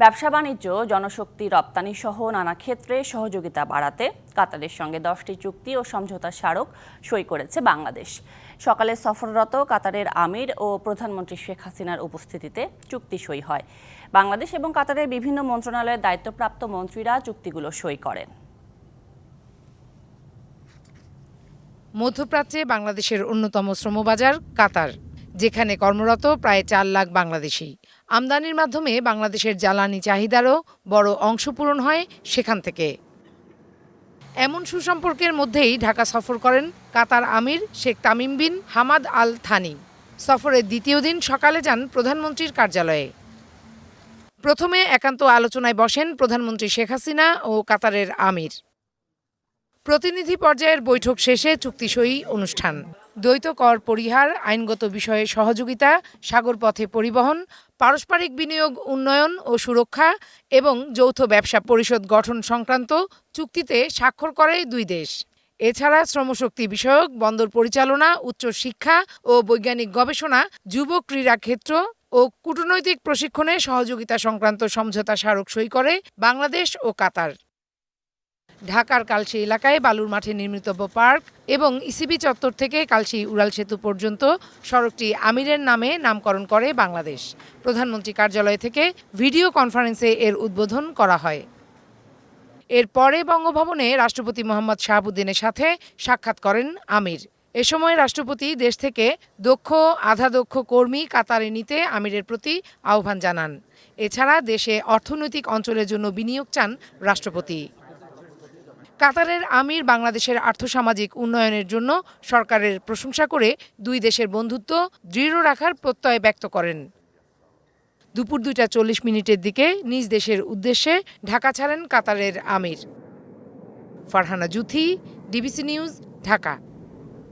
ব্যবসা বাণিজ্য, জনশক্তি রপ্তানি সহ নানা ক্ষেত্রে সহযোগিতা বাড়াতে কাতারের সঙ্গে দশটি চুক্তি ও সমঝোতা স্মারক সই করেছে বাংলাদেশ। সকালে সফররত কাতারের আমির ও প্রধানমন্ত্রী শেখ হাসিনার উপস্থিতিতে চুক্তি সই হয়। বাংলাদেশ এবং কাতারের বিভিন্ন মন্ত্রণালয়ের দায়িত্বপ্রাপ্ত মন্ত্রীরা চুক্তিগুলো সই করেন। মধ্যপ্রাচ্যে বাংলাদেশের অন্যতম শ্রমবাজার কাতার। যেখানে কর্মরত প্রায় চার লাখ বাংলাদেশি। আমদানির মাধ্যমে বাংলাদেশের জ্বালানি চাহিদারও বড় অংশ পূরণ হয় সেখান থেকে। এমন সুসম্পর্কের মধ্যেই ঢাকা সফর করেন কাতার আমির Sheikh Tamim bin Hamad Al Thani. সফরের দ্বিতীয় দিন সকালে যান প্রধানমন্ত্রীর কার্যালয়ে। প্রথমে একান্ত আলোচনায় বসেন প্রধানমন্ত্রী শেখ হাসিনা ও কাতারের আমির। প্রতিনিধি পর্যায়ের বৈঠক শেষে চুক্তি সই অনুষ্ঠান। দ্বৈত কর পরিহার, আইনগত বিষয়ে সহযোগিতা সাগরপথে পরিবহন, পারস্পরিক বিনিয়োগ, উন্নয়ন ও সুরক্ষা এবং যৌথ ব্যবসা পরিষদ গঠন সংক্রান্ত চুক্তিতে স্বাক্ষর করে দুই দেশ। এছাড়া শ্রমশক্তি বিষয়ক, বন্দর পরিচালনা, উচ্চ শিক্ষা ও বৈজ্ঞানিক গবেষণা, যুব ক্রীড়া ক্ষেত্র ও কূটনৈতিক প্রশিক্ষণে সহযোগিতা সংক্রান্ত সমঝোতা স্মারক সই করে বাংলাদেশ ও কাতার। ঢাকার কালশি এলাকায় বালুর মাঠে নির্মিতব্য পার্ক এবং ইসিবি চত্বর থেকে কালশি উড়াল সেতু পর্যন্ত সড়কটি আমিরের নামে নামকরণ করে বাংলাদেশ। প্রধানমন্ত্রী কার্যালয় থেকে ভিডিও কনফারেন্সে এর উদ্বোধন করা হয়। এরপরে বঙ্গভবনে রাষ্ট্রপতি মোহাম্মদ শাহাবুদ্দিনের সাথে সাক্ষাৎ করেন আমির। এ সময় রাষ্ট্রপতি দেশ থেকে দক্ষ আধা দক্ষ কর্মী কাতারে নিতে আমিরের প্রতি আহ্বান জানান। এছাড়া দেশে অর্থনৈতিক অঞ্চলের জন্য বিনিয়োগ চান রাষ্ট্রপতি। কাতারের আমির বাংলাদেশের আর্থসামাজিক উন্নয়নের জন্য সরকারের প্রশংসা করে দুই দেশের বন্ধুত্ব দৃঢ় রাখার প্রত্যয় ব্যক্ত করেন। দুপুর দুইটা চল্লিশ মিনিটের দিকে নিজ দেশের উদ্দেশ্যে ঢাকা ছাড়েন কাতারের আমির। Farhana Juthi, DBC News, Dhaka.